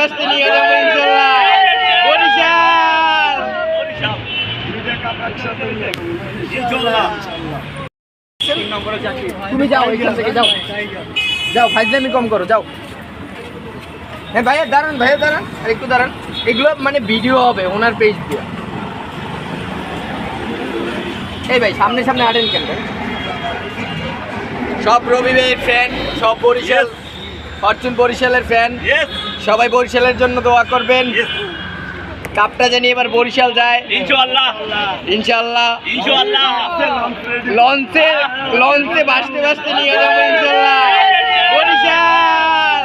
বাঁচতে নিয়ে যাব ইনশাল্লাহ বরিশাল! তুমি যাও এখান থেকে যাও। যাও ফাইজলামি কম করো যাও। হ্যাঁ ভাইয়া দাঁড়ান ভাইয়া দাঁড়ান। আর একটু দাঁড়ান। এগুলো মানে ভিডিও হবে ওনার পেজ দিয়ে। এই ভাই সামনে সামনে আটেন কেন? ভাই? সব রবিবের ফ্যান সব বরিশাল। ফরচুন বরিশালের ফ্যান সবাই বরিশালের জন্য দোয়া করবেন। কাপটা জানি এবার বরিশাল যায়। ইনশাল্লাহ লঞ্চে লঞ্চে বাঁচতে বাঁচতে নিয়ে যাব ইনশাল্লাহ বরিশাল!